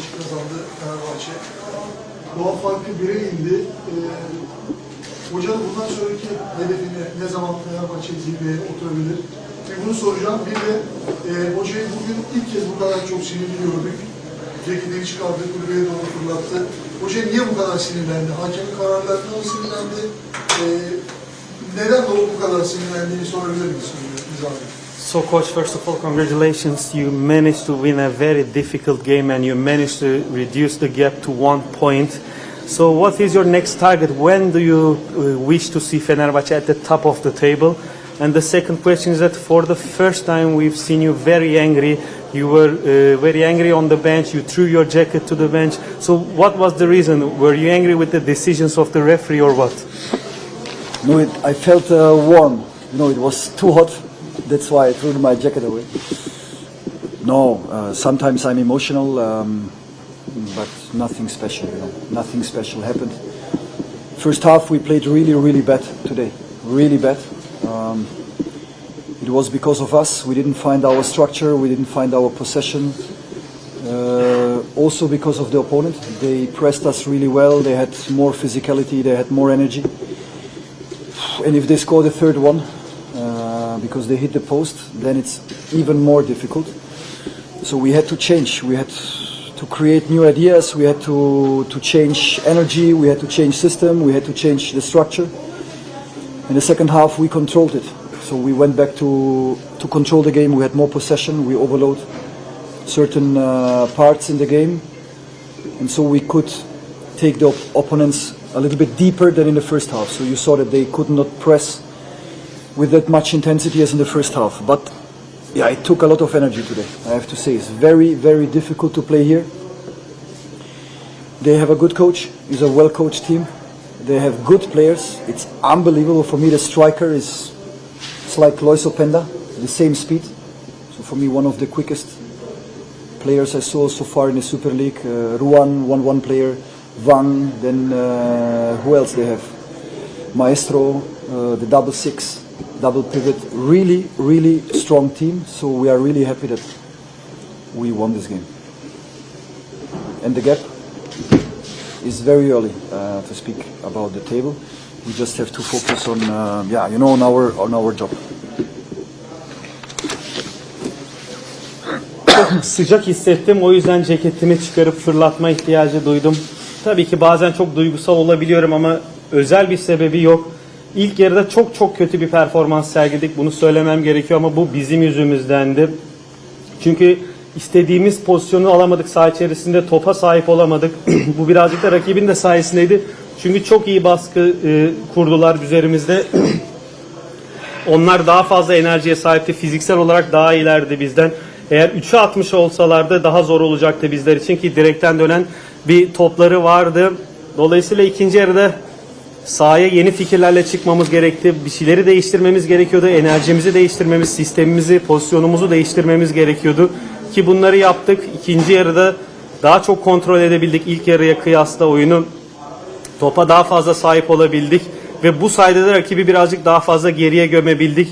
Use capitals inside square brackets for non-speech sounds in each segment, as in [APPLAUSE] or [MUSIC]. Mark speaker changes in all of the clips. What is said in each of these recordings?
Speaker 1: maçı kazandı Fenerbahçe. Puan farkı 1'e indi. Ee, hocanın bundan sonraki hedefini ne zaman Fenerbahçe zirveye oturabilir? Ve bunu soracağım. Bir de e, hocayı bugün ilk kez bu kadar çok sinirli gördük. Ceketini çıkardı, kulübeye doğru fırlattı. Hoca niye bu kadar sinirlendi? Hakemin kararlarına mı sinirlendi? Ee, neden o bu kadar sinirlendiğini sorabilir misin? Nizami?
Speaker 2: So, coach, first of all, congratulations. You managed to win a very difficult game and you managed to reduce the gap to one point. So, what is your next target? When do you uh, wish to see Fenerbahce at the top of the table? And the second question is that for the first time we've seen you very angry. You were uh, very angry on the bench. You threw your jacket to the bench. So, what was the reason? Were you angry with the decisions of the referee or what?
Speaker 3: No, it, I felt uh, warm. Know, it was too hot. That's why I threw my jacket away. No, uh, sometimes I'm emotional, um, but nothing special. You know, nothing special happened. First half we played really, really bad today. Really bad. Um, it was because of us. We didn't find our structure. We didn't find our possession. Uh, also because of the opponent. They pressed us really well. They had more physicality. They had more energy. And if they score the third one, because they hit the post, then it's even more difficult. So we had to change. We had to create new ideas. We had to, to change energy. We had to change system. We had to change the structure. In the second half, we controlled it. So we went back to, to control the game. We had more possession. We overload certain uh, parts in the game. And so we could take the op- opponents a little bit deeper than in the first half. So you saw that they could not press with that much intensity as in the first half. But yeah, it took a lot of energy today. I have to say, it's very, very difficult to play here. They have a good coach. It's a well-coached team. They have good players. It's unbelievable for me. The striker is it's like Lois Openda, the same speed. So for me, one of the quickest players I saw so far in the Super League. Uh, Ruan, one-one player. Wang. Then uh, who else they have? Maestro, uh, the double six, double pivot. Really, really strong team. So we are really happy that we won this game. And the gap is very early uh, to speak about the table. We just have to focus on, uh, yeah, you know, on our on our job. [COUGHS]
Speaker 2: sıcak hissettim. O yüzden ceketimi çıkarıp fırlatma ihtiyacı duydum. Tabii ki bazen çok duygusal olabiliyorum ama özel bir sebebi yok. İlk yarıda çok çok kötü bir performans sergiledik. Bunu söylemem gerekiyor ama bu bizim yüzümüzdendi. Çünkü istediğimiz pozisyonu alamadık saha içerisinde topa sahip olamadık. [CLEARS THROAT] bu birazcık da rakibin de sayesindeydi. Çünkü çok iyi baskı e, kurdular üzerimizde. [CLEARS THROAT] Onlar daha fazla enerjiye sahipti. Fiziksel olarak daha iyilerdi bizden. Eğer 3'e atmış olsalardı daha zor olacaktı bizler için ki direkten dönen bir topları vardı. Dolayısıyla ikinci yarıda sahaya yeni fikirlerle çıkmamız gerekti. Bir şeyleri değiştirmemiz gerekiyordu. Enerjimizi değiştirmemiz, sistemimizi, pozisyonumuzu değiştirmemiz gerekiyordu. Ki bunları yaptık. İkinci yarıda daha çok kontrol edebildik. İlk yarıya kıyasla oyunu topa daha fazla sahip olabildik ve bu sayede de rakibi birazcık daha fazla geriye gömebildik.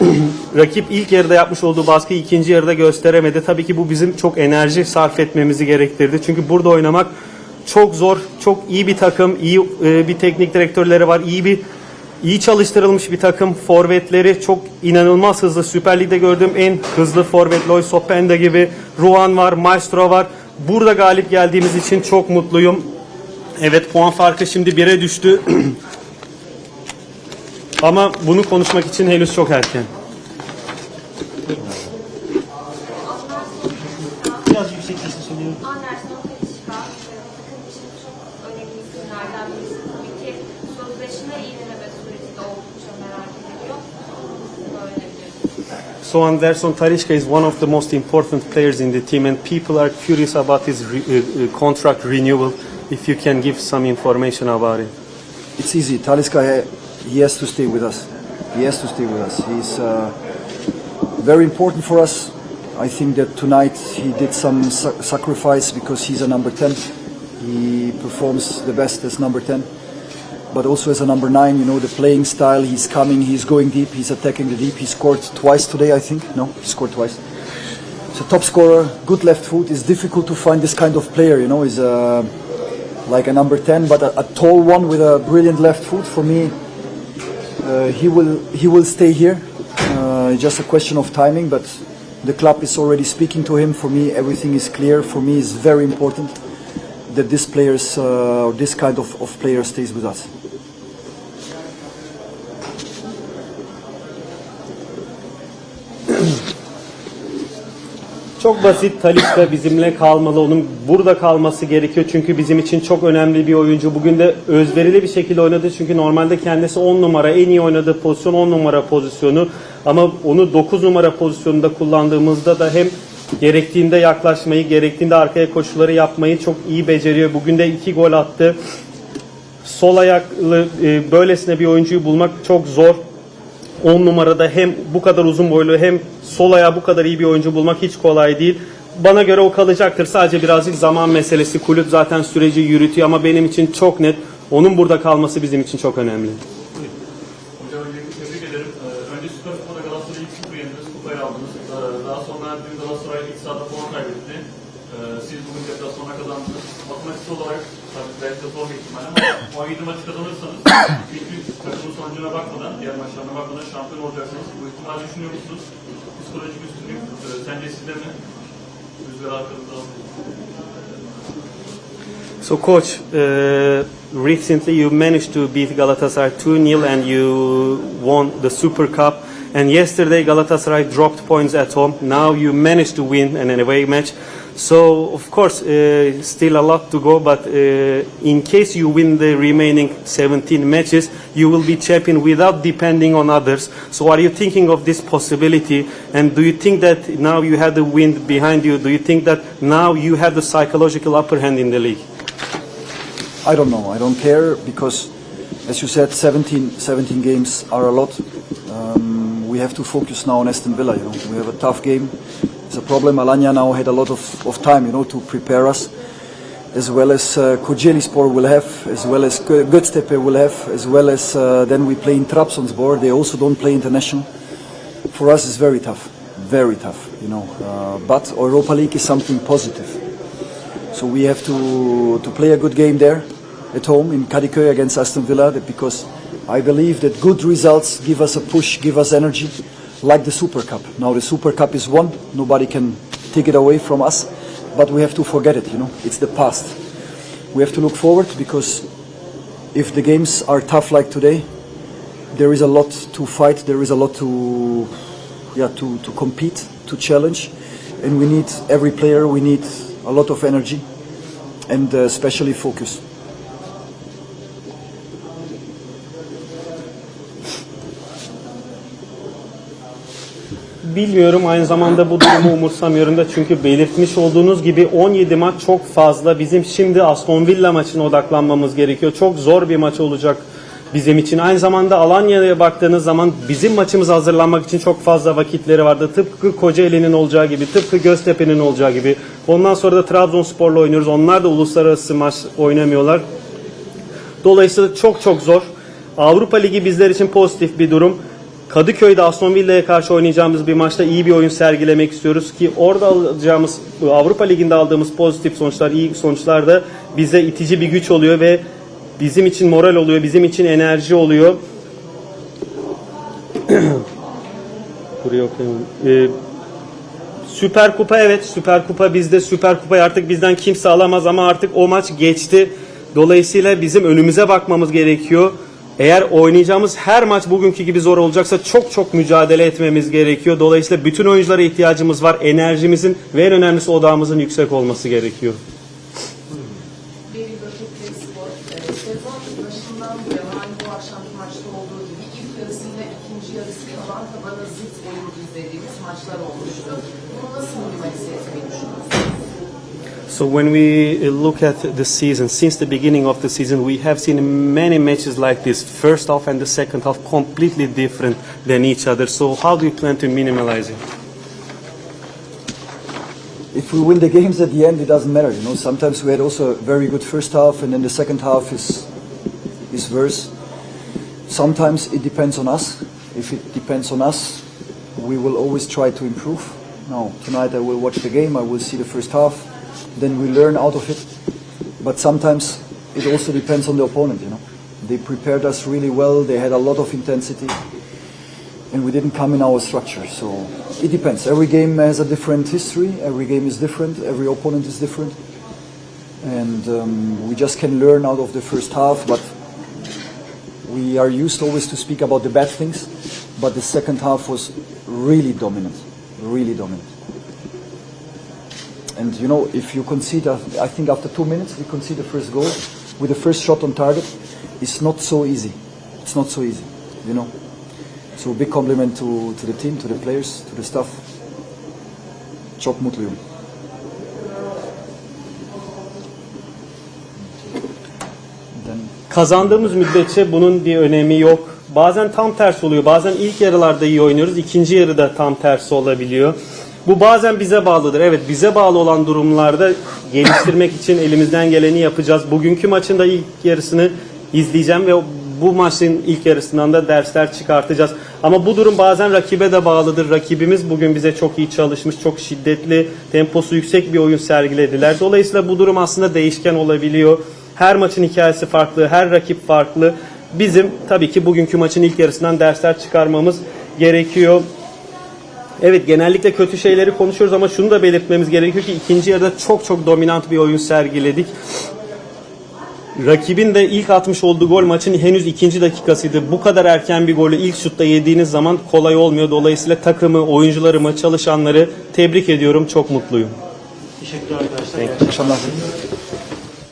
Speaker 2: [CLEARS THROAT] Rakip ilk yarıda yapmış olduğu baskıyı ikinci yarıda gösteremedi. Tabii ki bu bizim çok enerji sarf etmemizi gerektirdi. Çünkü burada oynamak çok zor. Çok iyi bir takım, iyi e, bir teknik direktörleri var. iyi bir iyi çalıştırılmış bir takım. Forvetleri çok inanılmaz hızlı. Süper Lig'de gördüğüm en hızlı forvet Lois Openda gibi. Ruan var, Maestro var. Burada galip geldiğimiz için çok mutluyum. Evet puan farkı şimdi 1'e düştü. [CLEARS THROAT] Ama bunu konuşmak için henüz çok erken. So Anderson Talisca is one of the most important players in the team and people are curious about his re- uh, uh, contract renewal. If you can give some information about it.
Speaker 3: It's easy. Talisca, he- has to stay with us. He has to stay with us. He's uh, very important for us. I think that tonight he did some sa- sacrifice because he's a number 10. He performs the best as number 10. But also as a number 9, you know, the playing style, he's coming, he's going deep, he's attacking the deep. He scored twice today, I think. No, he scored twice. He's a top scorer, good left foot. It's difficult to find this kind of player, you know. He's a, like a number 10, but a, a tall one with a brilliant left foot. For me, uh, he will he will stay here. Uh, just a question of timing, but the club is already speaking to him. For me, everything is clear. For me, it's very important that this players uh, or this kind of, of player stays with us.
Speaker 2: Çok basit Talisca bizimle kalmalı. Onun burada kalması gerekiyor. Çünkü bizim için çok önemli bir oyuncu. Bugün de özverili bir şekilde oynadı. Çünkü normalde kendisi 10 numara en iyi oynadığı pozisyon 10 numara pozisyonu. Ama onu 9 numara pozisyonunda kullandığımızda da hem gerektiğinde yaklaşmayı, gerektiğinde arkaya koşuları yapmayı çok iyi beceriyor. Bugün de 2 gol attı. Sol ayaklı e, böylesine bir oyuncuyu bulmak çok zor. 10 numarada hem bu kadar uzun boylu hem sol ayağı bu kadar iyi bir oyuncu bulmak hiç kolay değil. Bana göre o kalacaktır. Sadece birazcık zaman meselesi. Kulüp zaten süreci yürütüyor ama benim için çok net. Onun burada kalması bizim için çok önemli.
Speaker 4: Hocam öncelikle tebrik ederim. Ee, önce Süper Kupa'da Galatasaray'ı 2-0 yendiniz, kupayı aldınız. Ee, daha sonra dün Galatasaray ilk sahada puan kaybetti. Ee, siz bugün deplasmana kazandınız. Matematiksel olarak tabii belki de zor bir ihtimal ama [COUGHS] o 17 maçı kazanırsanız [COUGHS] ilk takımın sonucuna bakmadan, diğer maçlarına bakmadan şampiyon olacaksınız. Bu ihtimali düşünüyor musunuz? Psikolojik üstünlük e, sence sizde mi? Rüzgar arkanızda
Speaker 2: So coach, uh, recently you managed to beat Galatasaray 2-0 and you won the Super Cup. And yesterday Galatasaray dropped points at home. Now you managed to win an away match. So of course, uh, still a lot to go. But uh, in case you win the remaining 17 matches, you will be champion without depending on others. So are you thinking of this possibility? And do you think that now you have the wind behind you? Do you think that now you have the psychological upper hand in the league?
Speaker 3: I don't know. I don't care because, as you said, 17, 17 games are a lot. Um, we have to focus now on Aston Villa. You know, we have a tough game. It's a problem. Alanya now had a lot of, of time, you know, to prepare us, as well as uh, Sport will have, as well as Gö- will have, as well as uh, then we play in Trabzonspor. They also don't play international. For us, it's very tough, very tough, you know. Uh, but Europa League is something positive. So we have to to play a good game there at home in Kadıköy against Aston Villa because I believe that good results give us a push, give us energy, like the Super Cup. Now the Super Cup is won, nobody can take it away from us, but we have to forget it, you know, it's the past. We have to look forward because if the games are tough like today, there is a lot to fight, there is a lot to yeah, to, to compete, to challenge, and we need every player, we need a lot of energy and uh, especially focus.
Speaker 2: Bilmiyorum aynı zamanda bu durumu umursamıyorum da çünkü belirtmiş olduğunuz gibi 17 maç çok fazla. Bizim şimdi Aston Villa maçına odaklanmamız gerekiyor. Çok zor bir maç olacak bizim için. Aynı zamanda Alanya'ya baktığınız zaman bizim maçımıza hazırlanmak için çok fazla vakitleri vardı. Tıpkı Kocaeli'nin olacağı gibi, tıpkı Göztepe'nin olacağı gibi. Ondan sonra da Trabzonspor'la oynuyoruz. Onlar da uluslararası maç oynamıyorlar. Dolayısıyla çok çok zor. Avrupa Ligi bizler için pozitif bir durum. Kadıköy'de Aston Villa'ya karşı oynayacağımız bir maçta iyi bir oyun sergilemek istiyoruz ki orada alacağımız Avrupa Ligi'nde aldığımız pozitif sonuçlar, iyi sonuçlar da bize itici bir güç oluyor ve bizim için moral oluyor, bizim için enerji oluyor. [CLEARS THROAT] Buraya okuyayım. Ee, Süper Kupa evet Süper Kupa bizde Süper Kupayı artık bizden kimse alamaz ama artık o maç geçti. Dolayısıyla bizim önümüze bakmamız gerekiyor. Eğer oynayacağımız her maç bugünkü gibi zor olacaksa çok çok mücadele etmemiz gerekiyor. Dolayısıyla bütün oyunculara ihtiyacımız var. Enerjimizin ve en önemlisi odağımızın yüksek olması gerekiyor. So when we uh, look at the season, since the beginning of the season, we have seen many matches like this. First half and the second half completely different than each other. So how do you plan to minimalize it?
Speaker 3: If we win the games at the end, it doesn't matter. You know, sometimes we had also a very good first half, and then the second half is is worse. Sometimes it depends on us. If it depends on us, we will always try to improve. No, tonight I will watch the game. I will see the first half. Then we learn out of it. But sometimes it also depends on the opponent. You know, they prepared us really well. They had a lot of intensity, and we didn't come in our structure. So it depends. Every game has a different history. Every game is different. Every opponent is different, and um, we just can learn out of the first half. But we are used always to speak about the bad things, but the second half was really dominant, really dominant. And you know, if you concede, uh, I think after two minutes we concede the first goal with the first shot on target. It's not so easy. It's not so easy, you know. So big compliment to, to the team, to the players, to the staff. Çok mutluyum.
Speaker 2: Kazandığımız müddetçe bunun bir önemi yok. Bazen tam tersi oluyor. Bazen ilk yarılarda iyi oynuyoruz. ikinci yarıda tam tersi olabiliyor. Bu bazen bize bağlıdır. Evet bize bağlı olan durumlarda geliştirmek için elimizden geleni yapacağız. Bugünkü maçın da ilk yarısını izleyeceğim ve bu maçın ilk yarısından da dersler çıkartacağız. Ama bu durum bazen rakibe de bağlıdır. Rakibimiz bugün bize çok iyi çalışmış, çok şiddetli, temposu yüksek bir oyun sergilediler. Dolayısıyla bu durum aslında değişken olabiliyor. Her maçın hikayesi farklı, her rakip farklı. Bizim tabii ki bugünkü maçın ilk yarısından dersler çıkarmamız gerekiyor. Evet genellikle kötü şeyleri konuşuyoruz ama şunu da belirtmemiz gerekiyor ki ikinci yarıda çok çok dominant bir oyun sergiledik. Rakibin de ilk atmış olduğu gol maçın henüz ikinci dakikasıydı. Bu kadar erken bir golü ilk şutta yediğiniz zaman kolay olmuyor. Dolayısıyla takımı, oyuncularımı, çalışanları tebrik ediyorum. Çok mutluyum.
Speaker 5: Teşekkürler arkadaşlar.
Speaker 3: akşamlar.